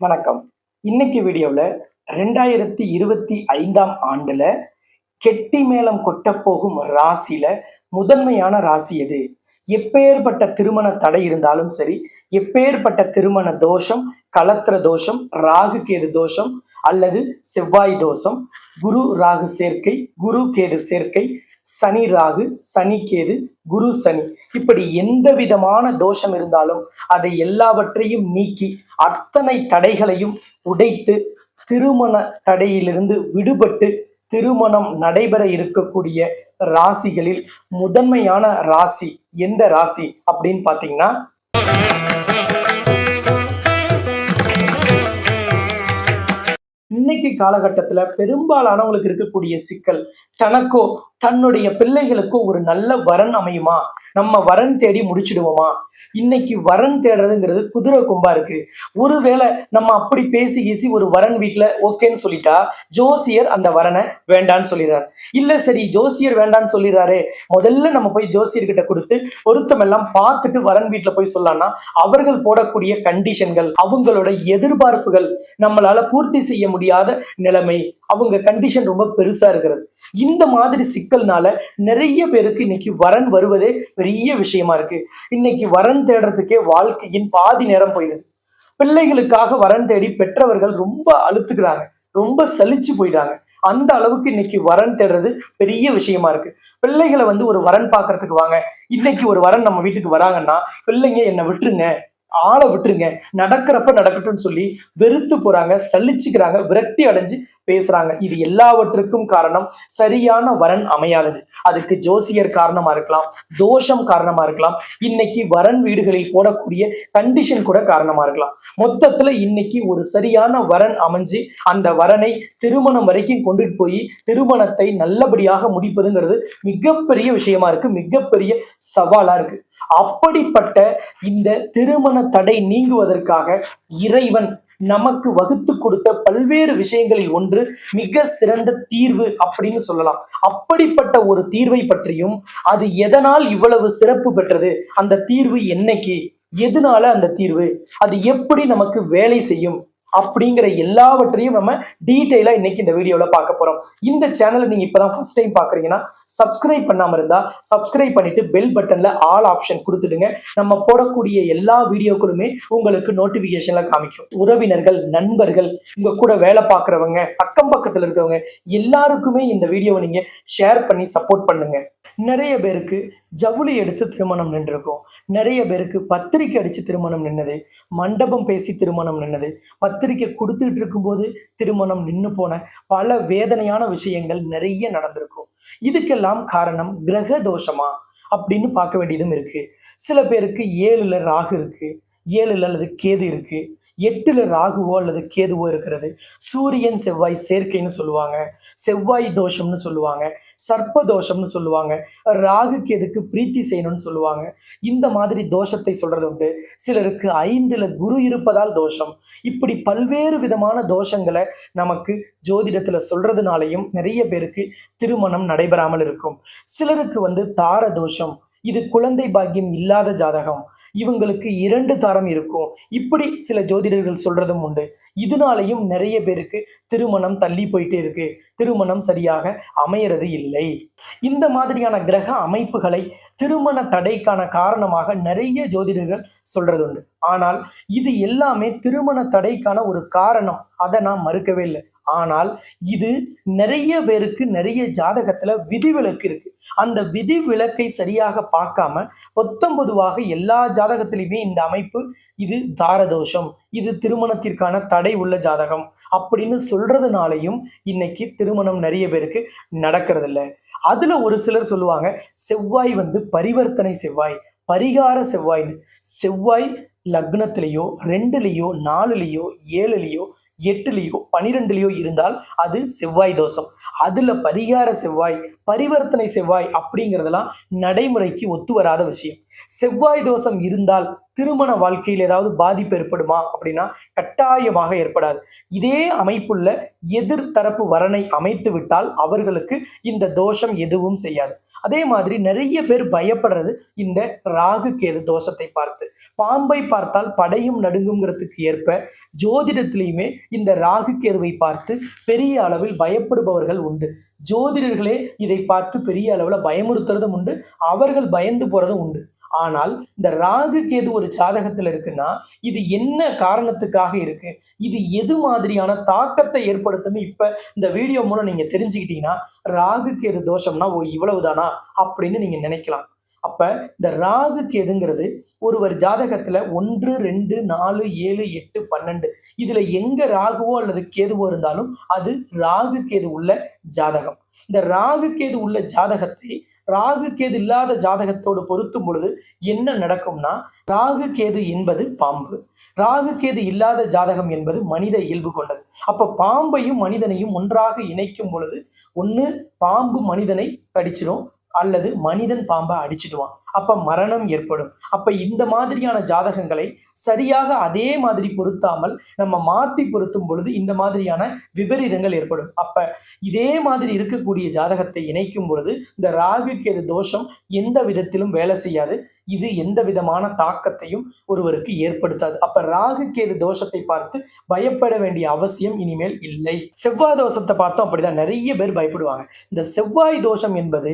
வணக்கம். இன்னைக்கு வீடியோவில் ரெண்டாயிரத்தி இருபத்தி ஐந்தாம் ஆண்டுல கெட்டி மேளம் கொட்டப்போகும் ராசியில முதன்மையான ராசி எது? எப்பேற்பட்ட திருமண தடை இருந்தாலும் சரி எப்பேற்பட்ட திருமண தோஷம் கலத்திர தோஷம் ராகு கேது தோஷம் அல்லது செவ்வாய் தோஷம் குரு ராகு சேர்க்கை குரு கேது சேர்க்கை சனி ராகு சனி கேது குரு சனி. இப்படி எந்த விதமான தோஷம் இருந்தாலும் அதை எல்லாவற்றையும் நீக்கி அத்தனை தடைகளையும் உடைத்து திருமண தடையிலிருந்து விடுபட்டு திருமணம் நடைபெற இருக்கக்கூடிய ராசிகளில் முதன்மையான ராசி எந்த ராசி அப்படின்னு பார்த்தீங்கன்னா இன்னைக்கு காலகட்டத்துல பெரும்பாலானவங்களுக்கு இருக்கக்கூடிய சிக்கல் தனக்கோ தன்னுடைய பிள்ளைகளுக்கோ ஒரு நல்ல வரன் அமையுமா? நம்ம வரன் தேடி முடிச்சிடுவோமா? இன்னைக்கு வரன் தேடுறதுங்கிறது குதிரை கொம்பா இருக்கு. ஒருவேளை நம்ம அப்படி பேசி ஈசி ஒரு வரன் வீட்டுல ஓகேன்னு சொல்லிட்டா ஜோசியர் அந்த வரனை வேண்டான்னு சொல்லிடுறாரு. இல்ல சரி ஜோசியர் வேண்டான்னு சொல்லிடுறாரு. முதல்ல நம்ம போய் ஜோசியர்கிட்ட கொடுத்து பொருத்தம் எல்லாம் பார்த்துட்டு வரன் வீட்டுல போய் சொல்லலாம்னா அவர்கள் போடக்கூடிய கண்டிஷன்கள் அவங்களோட எதிர்பார்ப்புகள் நம்மளால பூர்த்தி செய்ய முடியும். முடியாத நிலைமை. அவங்க கண்டிஷன் ரொம்ப பெருசா இருக்கிறது. இந்த மாதிரி சிக்கல்னால நிறைய பேருக்கு இன்னைக்கு வரன் வருவதே பெரிய விஷயமா இருக்கு. இன்னைக்கு வரன் தேடுறதுக்கே வாழ்க்கையின் பாதி நேரம் போயிடுது. பிள்ளைகளுக்காக வரன் தேடி பெற்றவர்கள் ரொம்ப அழுத்துக்கிறாங்க. ரொம்ப சலிச்சு போயிட்டாங்க. அந்த அளவுக்கு இன்னைக்கு வரன் தேடுறது பெரிய விஷயமா இருக்கு. பிள்ளைகளை வந்து ஒரு வரன் பாக்குறதுக்கு வாங்க. இன்னைக்கு ஒரு வரன் நம்ம வீட்டுக்கு வராங்கன்னா பிள்ளைங்க என்னை விட்டுருங்க. ஆளை விட்டுருங்க. நடக்கிறப்ப நடக்கட்டும்னு சொல்லி வெறுத்து போறாங்க சலிச்சுக்கிறாங்க விரக்தி அடைஞ்சு பேசுறாங்க. இது எல்லாவற்றுக்கும் காரணம் சரியான வரன் அமையாதது. அதுக்கு ஜோசியர் காரணமா இருக்கலாம் தோஷம் காரணமா இருக்கலாம் இன்னைக்கு வரன் வீடுகளில் போடக்கூடிய கண்டிஷன் கூட காரணமா இருக்கலாம். மொத்தத்துல இன்னைக்கு ஒரு சரியான வரன் அமைஞ்சு அந்த வரனை திருமணம் வரைக்கும் கொண்டுட்டு போய் திருமணத்தை நல்லபடியாக முடிப்பதுங்கிறது மிகப்பெரிய விஷயமா இருக்கு மிகப்பெரிய சவாலா இருக்கு. அப்படிப்பட்ட இந்த திருமண தடை நீங்குவதற்காக இறைவன் நமக்கு வகுத்து கொடுத்த பல்வேறு விஷயங்களில் ஒன்று மிக சிறந்த தீர்வு அப்படின்னு சொல்லலாம். அப்படிப்பட்ட ஒரு தீர்வை பற்றியும் அது எதனால் இவ்வளவு சிறப்பு பெற்றது அந்த தீர்வு என்னைக்கு எதனால அந்த தீர்வு அது எப்படி நமக்கு வேலை செய்யும் அப்படிங்கிற எல்லாவற்றையும் நம்ம டீட்டெயிலாக இன்னைக்கு இந்த வீடியோவில் பார்க்க போகிறோம் இந்த சேனலை நீங்கள் இப்போ தான் ஃபர்ஸ்ட் டைம் பார்க்குறீங்கன்னா சப்ஸ்கிரைப் பண்ணாமல் இருந்தால் சப்ஸ்கிரைப் பண்ணிட்டு பெல் பட்டனில் ஆல் ஆப்ஷன் கொடுத்துடுங்க. நம்ம போடக்கூடிய எல்லா வீடியோக்களுமே உங்களுக்கு நோட்டிஃபிகேஷனில் காமிக்கும். உறவினர்கள் நண்பர்கள் உங்கள் கூட வேலை பார்க்குறவங்க அக்கம் பக்கத்தில் இருக்கவங்க எல்லாருக்குமே இந்த வீடியோவை நீங்கள் ஷேர் பண்ணி சப்போர்ட் பண்ணுங்கள் நிறைய பேருக்கு ஜவுளி எடுத்து திருமணம் நின்றுருக்கும். நிறைய பேருக்கு பத்திரிக்கை அடித்து திருமணம் நின்னது. மண்டபம் பேசி திருமணம் நின்னது. பத்திரிக்கை கொடுத்துக்கிட்டு இருக்கும்போது திருமணம் நின்று போன பல வேதனையான விஷயங்கள் நிறைய நடந்திருக்கும். இதுக்கெல்லாம் காரணம் கிரக தோஷமா அப்படின்னு பார்க்க வேண்டியதும் இருக்கு. சில பேருக்கு ஏழுல ராகு இருக்குது ஏழில் அல்லது கேது இருக்கு. எட்டுல ராகுவோ அல்லது கேதுவோ இருக்கிறது. சூரியன் செவ்வாய் சேர்க்கைன்னு சொல்லுவாங்க. செவ்வாய் தோஷம்னு சொல்லுவாங்க. சர்ப்ப தோஷம்னு சொல்லுவாங்க. ராகு கேதுக்கு பிரீத்தி செய்யணும்னு சொல்லுவாங்க. இந்த மாதிரி தோஷத்தை சொல்றது உண்டு. சிலருக்கு ஐந்துல குரு இருப்பதால் தோஷம். இப்படி பல்வேறு விதமான தோஷங்களை நமக்கு ஜோதிடத்துல சொல்றதுனாலையும் நிறைய பேருக்கு திருமணம் நடைபெறாமல் இருக்கும். சிலருக்கு வந்து தார தோஷம். இது குழந்தை பாக்கியம் இல்லாத ஜாதகம். இவங்களுக்கு இரண்டு தாரம் இருக்கும். இப்படி சில ஜோதிடர்கள் சொல்றதும் உண்டு. இதனாலையும் நிறைய பேருக்கு திருமணம் தள்ளி போயிட்டே இருக்கு. திருமணம் சரியாக அமையறது இல்லை. இந்த மாதிரியான கிரக அமைப்புகளை திருமண தடைக்கான காரணமாக நிறைய ஜோதிடர்கள் சொல்றது உண்டு ஆனால் இது எல்லாமே திருமண தடைக்கான ஒரு காரணம். அதை நான் மறுக்கவே இல்லை. ஆனால் இது நிறைய பேருக்கு நிறைய ஜாதகத்துல விதிவிலக்கு இருக்கு. அந்த விதி விலக்கை சரியாக பார்க்காம பொத்தம்பொதுவாக எல்லா ஜாதகத்திலையுமே இந்த அமைப்பு இது தாரதோஷம் இது திருமணத்திற்கான தடை உள்ள ஜாதகம் அப்படின்னு சொல்றதுனாலையும் இன்னைக்கு திருமணம் நிறைய பேருக்கு நடக்கிறது இல்ல அதுல ஒரு சிலர் சொல்லுவாங்க செவ்வாய் வந்து பரிவர்த்தனை செவ்வாய் பரிகார செவ்வாய்னு செவ்வாய் லக்னத்திலேயோ ரெண்டுலேயோ நாலுலேயோ ஏழுலேயோ எட்டுலேயோ பனிரெண்டுலேயோ இருந்தால் அது செவ்வாய் தோஷம். அதில் பரிகார செவ்வாய் பரிவர்த்தனை செவ்வாய் அப்படிங்கிறதெல்லாம் நடைமுறைக்கு ஒத்து வராத விஷயம். செவ்வாய் தோஷம் இருந்தால் திருமண வாழ்க்கையில் ஏதாவது பாதிப்பு ஏற்படுமா அப்படின்னா கட்டாயமாக ஏற்படாது. இதே அமைப்புள்ள எதிர்த்தரப்பு வரனை அமைத்து விட்டால் அவர்களுக்கு இந்த தோஷம் எதுவும் செய்யாது. அதே மாதிரி நிறைய பேர் பயப்படுறது இந்த ராகு கேது தோஷத்தை பார்த்து. பாம்பை பார்த்தால் படையும் நடுங்குங்கிறதுக்கு ஏற்ப ஜோதிடத்திலையுமே இந்த ராகு கேதுவை பார்த்து பெரிய அளவில் பயப்படுபவர்கள் உண்டு. ஜோதிடர்களே இதை பார்த்து பெரிய அளவில் பயமுறுத்துறதும் உண்டு. அவர்கள் பயந்து போறதும் உண்டு. ஆனால் இந்த ராகு கேது ஒரு ஜாதகத்தில் இருக்குன்னா இது என்ன காரணத்துக்காக இருக்கு? இது எது மாதிரியான தாக்கத்தை ஏற்படுத்தும்னு இப்ப இந்த வீடியோ மூலம் நீங்க தெரிஞ்சுக்கிட்டீங்கன்னா ராகு கேது தோஷம்னா ஓ இவ்வளவுதானா? அப்படின்னு நீங்க நினைக்கலாம். அப்ப இந்த ராகு கேதுங்கிறது ஒருவர் ஜாதகத்துல ஒன்று ரெண்டு நாலு ஏழு எட்டு பன்னெண்டு. இதுல எங்க ராகுவோ அல்லது கேதுவோ இருந்தாலும் அது ராகு கேது உள்ள ஜாதகம். இந்த ராகு கேது உள்ள ஜாதகத்தை ராகு கேது இல்லாத ஜாதகத்தோடு பொருத்தும் பொழுது என்ன நடக்கும்னா ராகு கேது என்பது பாம்பு. ராகு கேது இல்லாத ஜாதகம் என்பது மனித இயல்பு கொண்டது. அப்ப பாம்பையும் மனிதனையும் ஒன்றாக இணைக்கும் பொழுது ஒன்று பாம்பு மனிதனை கடிச்சிடும் அல்லது மனிதன் பாம்பை அடிச்சிடுவான். அப்ப மரணம் ஏற்படும். அப்ப இந்த மாதிரியான ஜாதகங்களை சரியாக அதே மாதிரி பொருத்தாமல் நம்ம மாத்தி பொருத்தும் பொழுது இந்த மாதிரியான விபரீதங்கள் ஏற்படும். அப்ப இதே மாதிரி இருக்கக்கூடிய ஜாதகத்தை இணைக்கும் பொழுது இந்த ராகு கேது தோஷம் எந்த விதத்திலும் வேலை செய்யாது. இது எந்த விதமான தாக்கத்தையும் ஒருவருக்கு ஏற்படுத்தாது. அப்ப ராகு கேது தோஷத்தை பார்த்து பயப்பட வேண்டிய அவசியம் இனிமேல் இல்லை. செவ்வாய் தோஷத்தை பார்த்தோம் அப்படிதான் நிறைய பேர் பயப்படுவாங்க. இந்த செவ்வாய் தோஷம் என்பது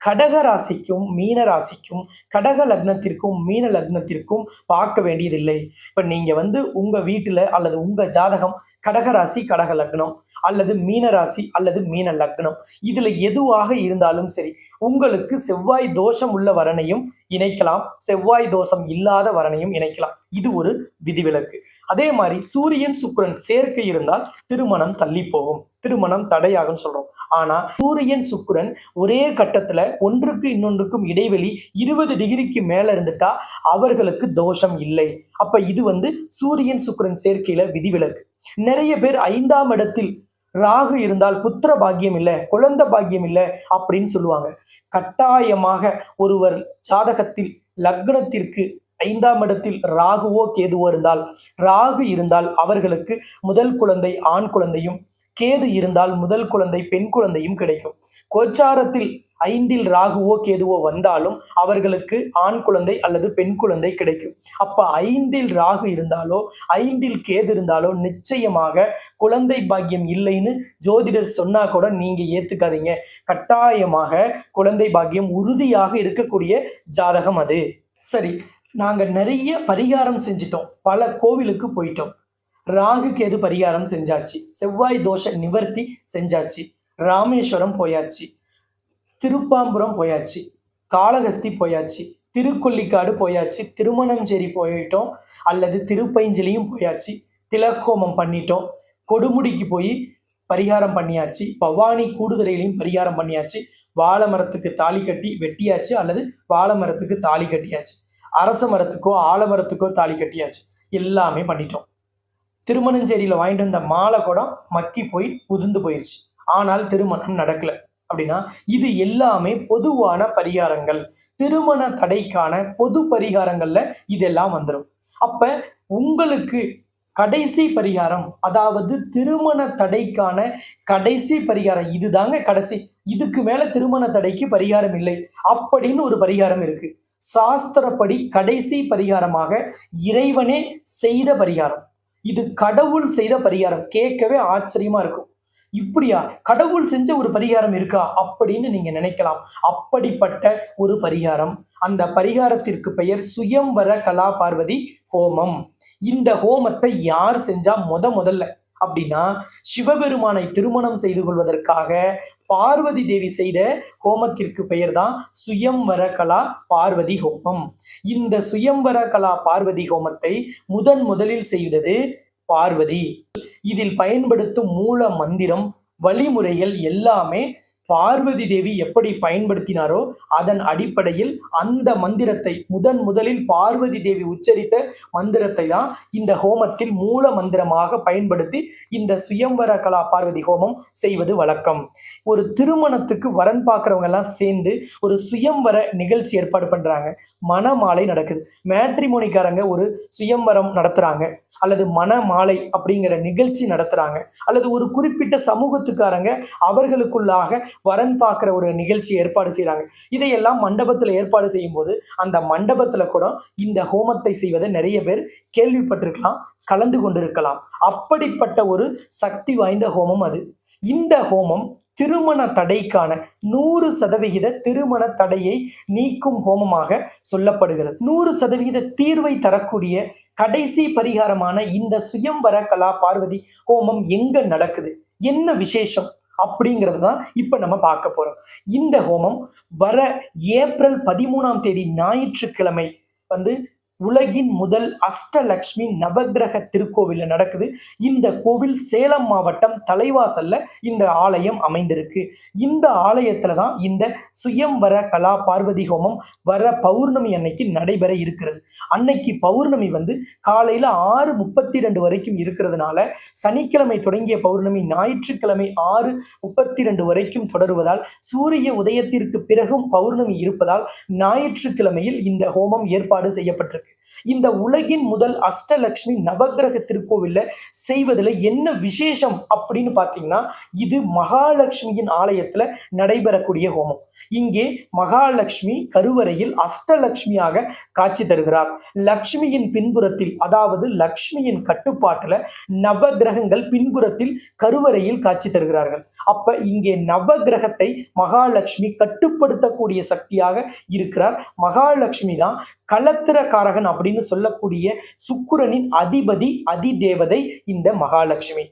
கடக ராசிக்கும் மீன ராசிக்கும் கடக லக்னத்திற்கும் மீன லக்னத்திற்கும் பார்க்க வேண்டியதில்லை. இப்போ நீங்கள் வந்து உங்கள் வீட்டில் அல்லது உங்கள் ஜாதகம் கடகராசி கடக லக்னம் அல்லது மீனராசி அல்லது மீன லக்னம். இதில் எதுவாக இருந்தாலும் சரி உங்களுக்கு செவ்வாய் தோஷம் உள்ள வரனையும் இணைக்கலாம். செவ்வாய் தோஷம் இல்லாத வரனையும் இணைக்கலாம். இது ஒரு விதிவிலக்கு. அதே மாதிரி சூரியன் சுக்கரன் சேர்க்கை இருந்தால் திருமணம் தள்ளி போகும். திருமணம் தடையாகும் சொல்றோம். ஆனா சூரியன் சுக்கிரன் ஒரே கட்டத்துல ஒன்றுக்கு இன்னொன்றுக்கும் இடைவெளி இருபது டிகிரிக்கு மேல இருந்துட்டா அவர்களுக்கு தோஷம் இல்லை. அப்ப இது வந்து சூரியன் சுக்கிரன் சேர்க்கையில விதிவிலக்கு. நிறைய பேர் ஐந்தாம் இடத்தில் ராகு இருந்தால் புத்திர பாக்கியம் இல்லை குழந்தை பாக்கியம் இல்லை அப்படின்னு சொல்லுவாங்க. கட்டாயமாக ஒருவர் ஜாதகத்தில் லக்னத்திற்கு ஐந்தாம் இடத்தில் ராகுவோ கேதுவோ இருந்தால் ராகு இருந்தால் அவர்களுக்கு முதல் குழந்தை ஆண் குழந்தையும் கேது இருந்தால் முதல் குழந்தை பெண் குழந்தையும் கிடைக்கும். கோச்சாரத்தில் ஐந்தில் ராகுவோ கேதுவோ வந்தாலும் அவர்களுக்கு ஆண் குழந்தை அல்லது பெண் குழந்தை கிடைக்கும். அப்ப ஐந்தில் ராகு இருந்தாலோ ஐந்தில் கேது இருந்தாலோ நிச்சயமாக குழந்தை பாக்கியம் இல்லைன்னு ஜோதிடர் சொன்னா கூட நீங்க ஏத்துக்காதீங்க. கட்டாயமாக குழந்தை பாக்கியம் உறுதியாக இருக்கக்கூடிய ஜாதகம் அது. சரி நாங்க நிறைய பரிகாரம் செஞ்சிட்டோம். பல கோவிலுக்கு போயிட்டோம். ராகு கேது பரிகாரம் செஞ்சாச்சு? செவ்வாய் தோஷ நிவர்த்தி செஞ்சாச்சு. ராமேஸ்வரம் போயாச்சு. திருப்பாம்புரம் போயாச்சு. காளகஸ்தி போயாச்சு. திருக்கொல்லிக்காடு போயாச்சு. திருமணஞ்சேரி போயிட்டோம். அல்லது திருப்பைஞ்சலியும் போயாச்சு. திலக்கோமம் பண்ணிட்டோம். கொடுமுடிக்கு போய் பரிகாரம் பண்ணியாச்சு. பவானி கூடுதுறையிலையும் பரிகாரம் பண்ணியாச்சு. வாழை மரத்துக்கு தாலி கட்டி வெட்டியாச்சு. அல்லது வாழை மரத்துக்கு தாலி கட்டியாச்சு. அரச மரத்துக்கோ ஆலமரத்துக்கோ தாலி கட்டியாச்சு. எல்லாமே பண்ணிட்டோம். திருமணஞ்சேரியில் வாங்கிட்டு வந்த மாலை கூட மக்கி போய் உதிர்ந்து போயிடுச்சு ஆனால் திருமணம் நடக்கல. அப்படின்னா இது எல்லாமே பொதுவான பரிகாரங்கள். திருமண தடைக்கான பொது பரிகாரங்கள்ல இதெல்லாம் வந்துடும் அப்ப உங்களுக்கு கடைசி பரிகாரம் அதாவது திருமண தடைக்கான கடைசி பரிகாரம் இதுதாங்க கடைசி. இதுக்கு மேல திருமண தடைக்கு பரிகாரம் இல்லை அப்படின்னு ஒரு பரிகாரம் இருக்கு. சாஸ்திரப்படி கடைசி பரிகாரமாக இறைவனே செய்த பரிகாரம். இது கடவுள் செய்த பரிகாரம். கேட்கவே ஆச்சரியமா இருக்கும். இப்படியா? கடவுள் செஞ்ச ஒரு பரிகாரம் இருக்கா? அப்படின்னு நீங்க நினைக்கலாம். அப்படிப்பட்ட ஒரு பரிகாரம். அந்த பரிகாரத்திற்கு பெயர் சுயம்வர கலா பார்வதி ஹோமம். இந்த ஹோமத்தை யார் செஞ்சா முத முதல்ல? அப்படின்னா சிவபெருமானை திருமணம் செய்து கொள்வதற்காக பார்வதி தேவி செய்த ஹோமத்திற்கு பெயர் தான் சுயம்வர கலா பார்வதி ஹோமம். இந்த சுயம்வர கலா பார்வதி ஹோமத்தை முதன் முதலில் செய்தது பார்வதி. இதில் பயன்படுத்தும் மூல மந்திரம் வழிமுறைகள் எல்லாமே பார்வதி தேவி எப்படி பயன்படுத்தினாரோ அதன் அடிப்படையில் அந்த மந்திரத்தை முதன் முதலில் பார்வதி தேவி உச்சரித்த மந்திரத்தை தான் இந்த ஹோமத்தில் மூல மந்திரமாக பயன்படுத்தி இந்த சுயம்வர கலா பார்வதி ஹோமம் செய்வது வழக்கம். ஒரு திருமணத்துக்கு வரன் பார்க்குறவங்க எல்லாம் சேர்ந்து ஒரு சுயம்வர நிகழ்ச்சி ஏற்பாடு பண்றாங்க. மணமாலை நடக்குது. மேட்ரிமோனிக்காரங்க ஒரு சுயம்பரம் நடத்துறாங்க. அல்லது மணமாலை அப்படிங்கிற நிகழ்ச்சி நடத்துறாங்க. அல்லது ஒரு குறிப்பிட்ட சமூகத்துக்காரங்க அவர்களுக்குள்ளாக வரன் பார்க்குற ஒரு நிகழ்ச்சி ஏற்பாடு செய்கிறாங்க இதையெல்லாம் மண்டபத்தில் ஏற்பாடு செய்யும்போது அந்த மண்டபத்தில் கூட இந்த ஹோமத்தை செய்வதை நிறைய பேர் கேள்விப்பட்டிருக்கலாம் கலந்து கொண்டிருக்கலாம். அப்படிப்பட்ட ஒரு சக்தி வாய்ந்த ஹோமம் அது. இந்த ஹோமம் திருமண தடைக்கான நூறு சதவிகித திருமண தடையை நீக்கும் ஹோமமாக சொல்லப்படுகிறது. நூறு சதவிகித தீர்வை தரக்கூடிய கடைசி பரிகாரமான இந்த சுயம்வர கலா பார்வதி ஹோமம் எங்க நடக்குது? என்ன விசேஷம்? அப்படிங்கிறது தான் இப்போ நம்ம பார்க்க போறோம். இந்த ஹோமம் வர ஏப்ரல் பதிமூணாம் தேதி ஞாயிற்றுக்கிழமை வந்து உலகின் முதல் அஷ்டலக்ஷ்மி நவக்கிரக திருக்கோவிலில் நடக்குது. இந்த கோவில் சேலம் மாவட்டம் தலைவாசல்ல இந்த ஆலயம் அமைந்திருக்கு. இந்த ஆலயத்துல தான் இந்த சுயம்வர கலா பார்வதி ஹோமம் வர பௌர்ணமி அன்னைக்கு நடைபெற இருக்கிறது. அன்னைக்கு பௌர்ணமி வந்து காலையில ஆறு முப்பத்தி ரெண்டு வரைக்கும் இருக்கிறதுனால சனிக்கிழமை தொடங்கிய பௌர்ணமி ஞாயிற்றுக்கிழமை ஆறு முப்பத்தி ரெண்டு வரைக்கும் தொடருவதால் சூரிய உதயத்திற்கு பிறகும் பௌர்ணமி இருப்பதால் ஞாயிற்றுக்கிழமையில் இந்த ஹோமம் ஏற்பாடு செய்யப்பட்டிருக்கு. இந்த உலகின் முதல் அஷ்டலக்ஷ்மி நவக்கிரக திருக்கோவில்ல செய்வதில் என்ன விசேஷம் அப்படின்னு பார்த்தீங்கன்னா இது மகாலட்சுமியின் ஆலயத்துல நடைபெறக்கூடிய ஹோமம். இங்கே மகாலட்சுமி கருவறையில் அஷ்டலக்ஷ்மியாக காட்சி தருகிறார். லக்ஷ்மியின் பின்புறத்தில் அதாவது லக்ஷ்மியின் கட்டுப்பாட்டுல நவகிரகங்கள் பின்புறத்தில் கருவறையில் காட்சி தருகிறார்கள். அப்ப இங்கே நவகிரகத்தை மகாலட்சுமி கட்டுப்படுத்தக்கூடிய சக்தியாக இருக்கிறார். மகாலட்சுமி தான் களத்திரக்காரகன் அப்படின்னு சொல்லக்கூடிய சுக்குரனின் அதிபதி அதிதேவதை இந்த மகாலட்சுமி.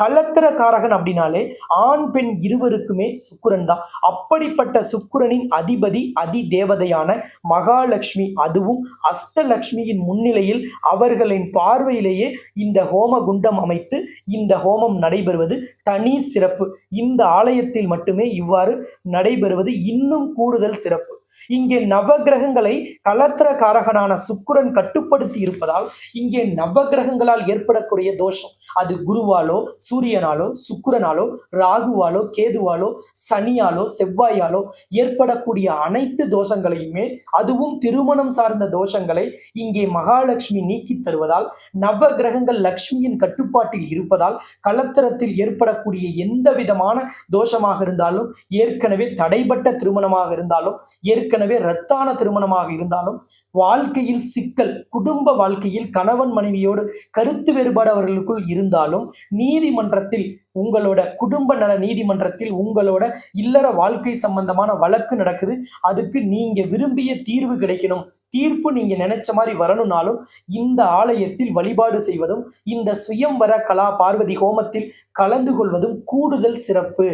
களத்திரக்காரகன் அப்படின்னாலே ஆண் பெண் இருவருக்குமே சுக்குரன் தான். அப்படிப்பட்ட சுக்குரனின் அதிபதி அதிதேவதையான மகாலட்சுமி அதுவும் அஷ்டலக்ஷ்மியின் முன்னிலையில் அவர்களின் பார்வையிலேயே இந்த ஹோம குண்டம் அமைத்து இந்த ஹோமம் நடைபெறுவது தனி சிறப்பு. இந்த ஆலயத்தில் மட்டுமே இவ்வாறு நடைபெறுவது இன்னும் கூடுதல் சிறப்பு. இங்கே நவகிரகங்களை கலத்திரக்காரகனான சுக்குரன் கட்டுப்படுத்தி இருப்பதால் இங்கே நவகிரகங்களால் ஏற்படக்கூடிய தோஷம். அது குருவாலோ சூரியனாலோ சுக்குரனாலோ ராகுவாலோ கேதுவாலோ சனியாலோ செவ்வாயாலோ ஏற்படக்கூடிய அனைத்து தோஷங்களையுமே அதுவும் திருமணம் சார்ந்த தோஷங்களை இங்கே மகாலட்சுமி நீக்கி தருவதால் நவ கிரகங்கள் லக்ஷ்மியின் கட்டுப்பாட்டில் இருப்பதால் கலத்திரத்தில் ஏற்படக்கூடிய எந்த விதமான தோஷமாக இருந்தாலும் ஏற்கனவே தடைபட்ட திருமணமாக இருந்தாலும் ஏற்கனவே ரத்தான திருமணமாக இருந்தாலும் வாழ்க்கையில் சிக்கல் குடும்ப வாழ்க்கையில் கணவன் மனைவியோடு கருத்து வேறுபாடு அவர்களுக்குள் இருந்தாலும் நீதிமன்றத்தில் உங்களோட குடும்ப நல நீதிமன்றத்தில் உங்களோட இல்லற வாழ்க்கை சம்பந்தமான வழக்கு நடக்குது. அதுக்கு நீங்க விரும்பிய தீர்வு கிடைக்கணும். தீர்ப்பு நீங்க நினைச்ச மாதிரி வரணும்னாலும் இந்த ஆலயத்தில் வழிபாடு செய்வதும் இந்த சுயம்வர கலா பார்வதி ஹோமத்தில் கலந்து கொள்வதும் கூடுதல் சிறப்பு.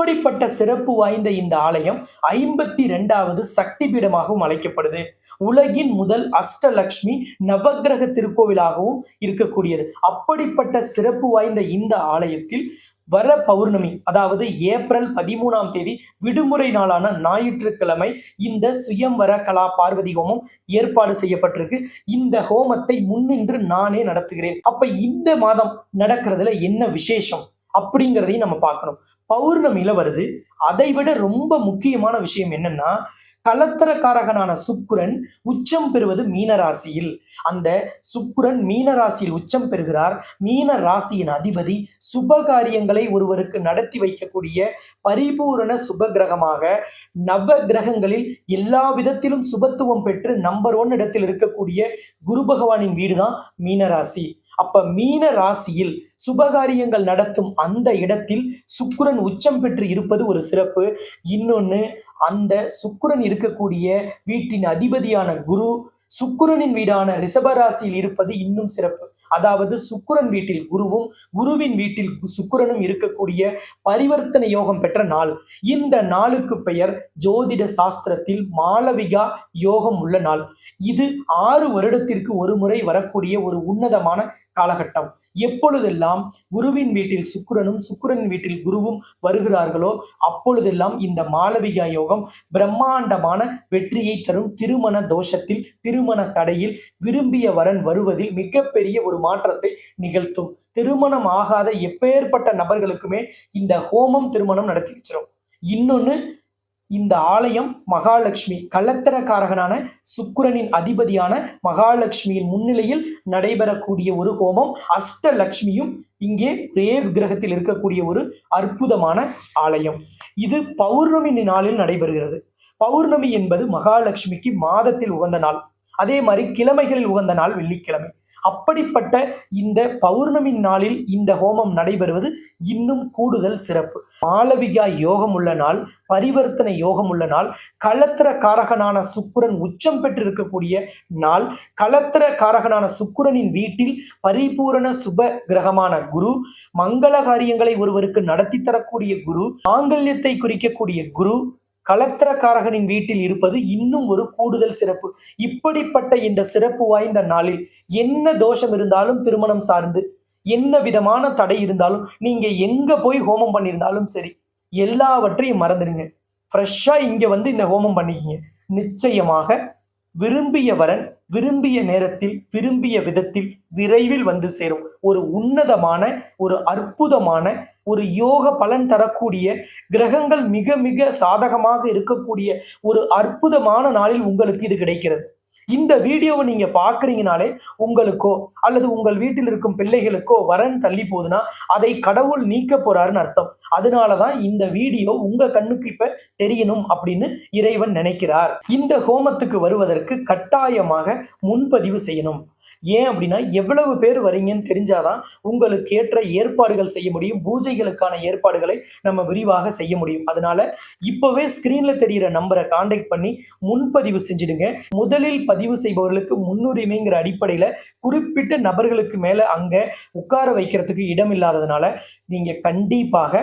அப்படிப்பட்ட சிறப்பு வாய்ந்த இந்த ஆலயம் ஐம்பத்தி ரெண்டாவது சக்தி பீடமாகவும் அழைக்கப்படுது. உலகின் முதல் அஷ்டலக்ஷ்மி நவக்கிரக திருக்கோவிலாகவும் இருக்கக்கூடியது. அப்படிப்பட்ட சிறப்பு வாய்ந்த இந்த ஆலயத்தில் வர பௌர்ணமி அதாவது ஏப்ரல் பதிமூணாம் தேதி விடுமுறை நாளான ஞாயிற்றுக்கிழமை இந்த சுயம்வர கலா பார்வதி ஹோமம் ஏற்பாடு செய்யப்பட்டிருக்கு. இந்த ஹோமத்தை முன்னின்று நானே நடத்துகிறேன். அப்ப இந்த மாதம் நடக்கிறதுல என்ன விசேஷம் அப்படிங்கிறதையும் நம்ம பார்க்கணும். பௌர்ணமியில வருது. அதை விட ரொம்ப முக்கியமான விஷயம் என்னன்னா கலத்தரக்காரகனான சுக்குரன் உச்சம் பெறுவது மீன ராசியில் அந்த சுக்குரன் மீன ராசியில் உச்சம் பெறுகிறார். மீன ராசியின் அதிபதி சுப காரியங்களை ஒருவருக்கு நடத்தி வைக்கக்கூடிய பரிபூரண சுப கிரகமாக நவ கிரகங்களில் எல்லா விதத்திலும் சுபத்துவம் பெற்று நம்பர் ஒன் இடத்தில் இருக்கக்கூடிய குரு பகவானின் வீடு தான் மீனராசி. அப்ப மீன ராசியில் சுபகாரியங்கள் நடத்தும் அந்த இடத்தில் சுக்கிரன் உச்சம் பெற்று இருப்பது ஒரு சிறப்பு. இன்னொன்று அந்த சுக்கிரன் இருக்கக்கூடிய வீட்டின் அதிபதியான குரு சுக்குரனின் வீடான ரிஷபராசியில் இருப்பது இன்னும் சிறப்பு. அதாவது சுக்கரன் வீட்டில் குருவும் குருவின் வீட்டில் சுக்கரனும் சுக்கிரனும் இருக்கக்கூடிய பரிவர்த்தனை யோகம் பெற்ற நாள். இந்த நாளுக்கு பெயர் ஜோதிட சாஸ்திரத்தில் மாளவிகா யோகம் உள்ள நாள். இது ஆறு வருடத்திற்கு ஒரு முறை வரக்கூடிய ஒரு உன்னதமான காலகட்டம். எப்பொழுதெல்லாம் குருவின் வீட்டில் சுக்கரனும் சுக்கிரன் வீட்டில் குருவும் வருகிறார்களோ அப்பொழுதெல்லாம் இந்த மாளவிகா யோகம் பிரம்மாண்டமான வெற்றியை தரும். திருமண தோஷத்தில் திருமண தடையில் விரும்பிய வரன் வருவதில் மிகப்பெரிய ஒரு மாற்றத்தை நிகழ்த்தும். திருமணம் ஆகாத எப்பேற்பட்ட நபர்களுக்குமே இந்த ஹோமம் திருமணம் நடத்தி வச்சிரும். இன்னொன்று இந்த ஆலயம் மகாலட்சுமி கலத்திரக்காரகனான சுக்கிரனின் அதிபதியான மகாலட்சுமியின் முன்னிலையில் நடைபெறக்கூடிய ஒரு ஹோமம் அஷ்டலட்சுமியும் இங்கே ஒரே விக்கிரகத்தில் இருக்கக்கூடிய ஒரு அற்புதமான ஆலயம். இது பௌர்ணமி நாளில் நடைபெறுகிறது. பௌர்ணமி என்பது மகாலட்சுமிக்கு மாதத்தில் உகந்த நாள். அதே மாதிரி கிழமைகளில் உகந்த நாள் வெள்ளிக்கிழமை. அப்படிப்பட்ட இந்த பௌர்ணமி நாளில் இந்த ஹோமம் நடைபெறுவது இன்னும் கூடுதல் சிறப்பு. மாளவிகா யோகம் உள்ள நாள் பரிவர்த்தனை யோகம் உள்ள நாள் களத்திர காரகனான சுக்குரன் உச்சம் பெற்றிருக்கக்கூடிய நாள் களத்திர காரகனான சுக்கிரனின் வீட்டில் பரிபூரண சுப கிரகமான குரு மங்கள காரியங்களை ஒருவருக்கு நடத்தி தரக்கூடிய குரு மாங்கல்யத்தை குறிக்கக்கூடிய குரு கலத்திரக்காரகனின் வீட்டில் இருப்பது இன்னும் ஒரு கூடுதல் சிறப்பு. இப்படிப்பட்ட இந்த சிறப்பு வாய்ந்த நாளில் என்ன தோஷம் இருந்தாலும் திருமணம் சார்ந்து என்ன விதமான தடை இருந்தாலும் நீங்க எங்க போய் ஹோமம் பண்ணியிருந்தாலும் சரி எல்லாவற்றையும் மறந்துடுங்க. ஃப்ரெஷ்ஷாக இங்கே வந்து இந்த ஹோமம் பண்ணிக்கிங்க. நிச்சயமாக விரும்பிய வரன் விரும்பிய நேரத்தில் விரும்பிய விதத்தில் விரைவில் வந்து சேரும். ஒரு உன்னதமான ஒரு அற்புதமான ஒரு யோக பலன் தரக்கூடிய கிரகங்கள் மிக மிக சாதகமாக இருக்கக்கூடிய ஒரு அற்புதமான நாளில் உங்களுக்கு இது கிடைக்கிறது. இந்த வீடியோவை நீங்க பாக்குறீங்கனாலே உங்களுக்கோ அல்லது உங்கள் வீட்டில் இருக்கும் பிள்ளைகளுக்கோ வரன் தள்ளி போகுதுன்னா அதை கடவுள் நீக்க போறாருன்னு அர்த்தம். அதனால தான் இந்த வீடியோ உங்க கண்ணுக்கு இப்ப தெரியணும் அப்படின்னு இறைவன் நினைக்கிறார். இந்த ஹோமத்துக்கு வருவதற்கு கட்டாயமாக முன்பதிவு செய்யணும். ஏன் அப்படின்னா எவ்வளவு பேர் வரீங்கன்னு தெரிஞ்சாதான் உங்களுக்கு ஏற்ற ஏற்பாடுகள் செய்ய முடியும். பூஜைகளுக்கான ஏற்பாடுகளை நம்ம விரிவாக செய்ய முடியும். அதனால இப்பவே ஸ்கிரீன்ல தெரியிற நம்பரை காண்டாக்ட் பண்ணி முன்பதிவு செஞ்சிடுங்க. முதலில் பதிவு செய்பவர்களுக்கு முன்னுரிமைங்கிற அடிப்படையில குறிப்பிட்ட நபர்களுக்கு மேல அங்க உட்கார வைக்கிறதுக்கு இடம் இல்லாததுனால நீங்க கண்டிப்பாக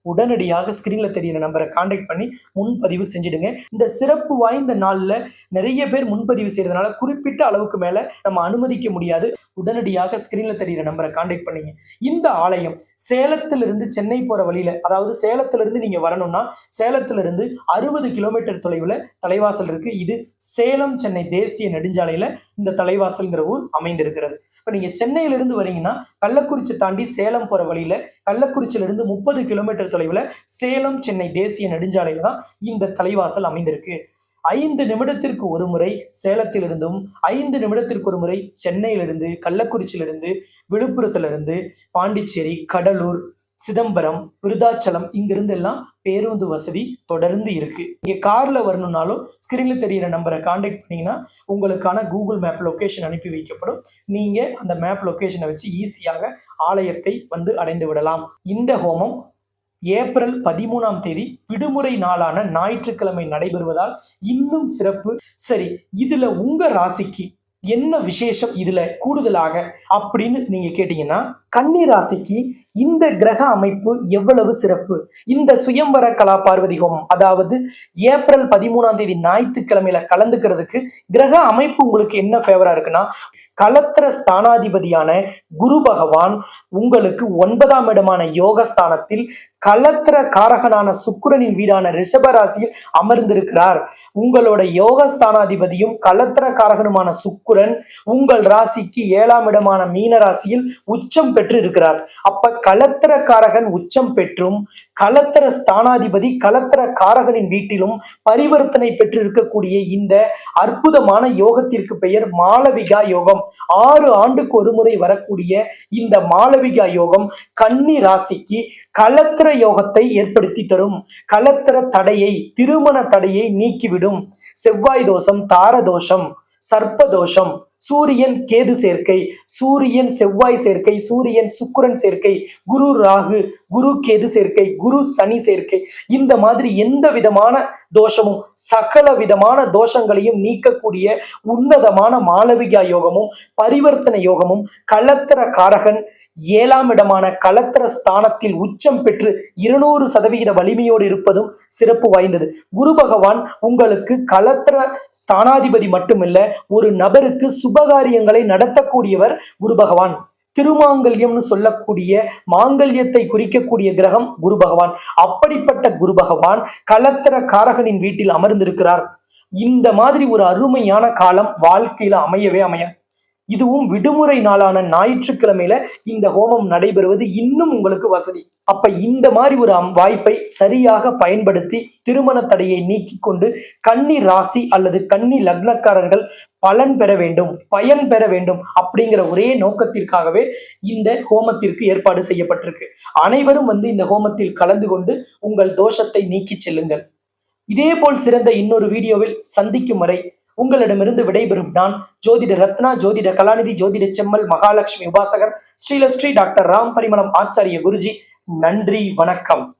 உடனடியாக ஸ்கிரீன்ல தெரியிற நம்பரை காண்டாக்ட் பண்ணி முன்பதிவு செஞ்சிடுங்க. இந்த சிறப்பு வாய்ந்த நாள்ல நிறைய பேர் முன்பதிவு செய்யறதுனால குறிப்பிட்ட அளவுக்கு மேல நம்ம அனுமதிக்க முடியாது. உடனடியாக ஸ்கிரீன்ல தெரியிற நம்பரை காண்டாக்ட் பண்ணீங்க. இந்த ஆலயம் சேலத்திலிருந்து சென்னை போற வழியில அதாவது சேலத்திலிருந்து நீங்க வரணும்னா சேலத்திலிருந்து அறுபது கிலோமீட்டர் தொலைவில் தலைவாசல் இருக்கு. இது சேலம் சென்னை தேசிய நெடுஞ்சாலையில இந்த தலைவாசல்ங்கிற ஊர் அமைந்திருக்கிறது. இப்போ நீங்க சென்னையிலிருந்து வரீங்கன்னா கள்ளக்குறிச்சி தாண்டி சேலம் போற வழியில கள்ளக்குறிச்சியிலிருந்து முப்பது கிலோமீட்டர் தொலைவில் சேலம் சென்னை தேசிய நெடுஞ்சாலையில் தான் இந்த தலைவாசல் அமைந்திருக்கு. ஐந்து நிமிடத்திற்கு ஒரு முறை சேலத்திலிருந்தும் ஐந்து நிமிடத்திற்கு ஒரு முறை சென்னையிலிருந்து கள்ளக்குறிச்சியிலிருந்து விழுப்புரத்திலிருந்து பாண்டிச்சேரி கடலூர் சிதம்பரம் விருதாச்சலம் இங்கிருந்து எல்லாம் பேருந்து வசதி தொடர்ந்து இருக்கு. இங்கே கார்ல வரணும்னாலும் ஸ்கிரீன்ல தெரியிற நம்பரை காண்டாக்ட் பண்ணீங்கன்னா உங்களுக்கான கூகுள் மேப் லொகேஷன் அனுப்பி வைக்கப்படும். நீங்க அந்த மேப் லொகேஷனை வச்சு ஈஸியாக ஆலயத்தை வந்து அடைந்து விடலாம். இந்த ஹோமம் ஏப்ரல் பதிமூணாம் தேதி விடுமுறை நாளான ஞாயிற்றுக்கிழமை நடைபெறுவதால் இன்னும் சிறப்பு. சரி இதுல உங்க ராசிக்கு என்ன விசேஷம் இதுல கூடுதலாக அப்படின்னு நீங்க கேட்டீங்கன்னா கன்னி ராசிக்கு இந்த கிரக அமைப்பு எவ்வளவு சிறப்பு? இந்த சுயம்வர கலா பார்வதி ஹோமம் அதாவது ஏப்ரல் பதிமூணாம் தேதி ஞாயிற்றுக்கிழமையில கலந்துக்கிறதுக்கு கிரக அமைப்பு உங்களுக்கு என்ன ஃபேவரா இருக்குன்னா கலத்திர ஸ்தானாதிபதியான குரு பகவான் உங்களுக்கு ஒன்பதாம் இடமான யோகஸ்தானத்தில் கலத்திர காரகனான சுக்கிரனின் வீடான ரிஷபராசியில் அமர்ந்திருக்கிறார். உங்களோட யோகஸ்தானாதிபதியும் கலத்திர காரகனுமான சுக்கிரன் உங்கள் ராசிக்கு ஏழாம் இடமான மீன ராசியில் உச்சம் பெற்று இருக்கிறார் அப்ப கலத்திர காரகன் உச்சம் பெற்றும் கலத்திர ஸ்தானாதிபதி கலத்திர காரகனின் வீட்டிலும் பரிவர்த்தனை பெற்று இருக்கக்கூடிய இந்த அற்புதமான யோகத்திற்கு பெயர் மாளவிகா யோகம். ஆறு ஆண்டுக்கு ஒரு முறை வரக்கூடிய இந்த மாளவிகா யோகம் கன்னி ராசிக்கு கலத்திர யோகத்தை ஏற்படுத்தி தரும். களத்திர தடையை திருமண தடையை நீக்கிவிடும். செவ்வாய் தோஷம் தார தோஷம் சர்ப்ப தோஷம் சூரியன் கேது சேர்க்கை சூரியன் செவ்வாய் சேர்க்கை சூரியன் சுக்கிரன் சேர்க்கை குரு ராகு குரு கேது சேர்க்கை குரு சனி சேர்க்கை. இந்த மாதிரி எந்த விதமான தோஷமும் சகல விதமான தோஷங்களையும் நீக்கக்கூடிய உன்னதமான மாளவிகா யோகமும் பரிவர்த்தனை யோகமும் களத்திர காரகன் ஏழாம் இடமான களத்திர ஸ்தானத்தில் உச்சம் பெற்று இருநூறு சதவிகித வலிமையோடு இருப்பதும் சிறப்பு வாய்ந்தது. குரு பகவான் உங்களுக்கு களத்திர ஸ்தானாதிபதி மட்டுமில்ல ஒரு நபருக்கு சுபகாரியங்களை நடத்தக்கூடியவர் குரு பகவான். திருமாங்கல்யம்னு சொல்லக்கூடிய மாங்கல்யத்தை குறிக்கக்கூடிய கிரகம் குரு பகவான். அப்படிப்பட்ட குரு பகவான் கலத்திர காரகனின் வீட்டில் அமர்ந்திருக்கிறார். இந்த மாதிரி ஒரு அருமையான காலம் வாழ்க்கையில அமையவே அமையாது. இதுவும் விடுமுறை நாளான ஞாயிற்றுக்கிழமையில இந்த ஹோமம் நடைபெறுவது இன்னும் உங்களுக்கு வசதி. அப்ப இந்த மாதிரி ஒரு அம்- வாய்ப்பை சரியாக பயன்படுத்தி திருமண தடையை நீக்கி கொண்டு கன்னி ராசி அல்லது கன்னி லக்னக்காரர்கள் பலன் பெற வேண்டும் பயன் பெற வேண்டும் அப்படிங்கிற ஒரே நோக்கத்திற்காகவே இந்த ஹோமத்திற்கு ஏற்பாடு செய்யப்பட்டிருக்கு. அனைவரும் வந்து இந்த ஹோமத்தில் கலந்து கொண்டு உங்கள் தோஷத்தை நீக்கிச் செல்லுங்கள். இதே போல் சிறந்த இன்னொரு வீடியோவில் சந்திக்கும் வரை உங்களிடமிருந்து விடைபெறும் நான் ஜோதிட ரத்னா ஜோதிட கலாநிதி ஜோதிட செம்மல் மகாலட்சுமி உபாசகர் ஸ்ரீலஸ்ரீ டாக்டர் ராம் பரிமளம் ஆச்சாரிய குருஜி நன்றி வணக்கம்.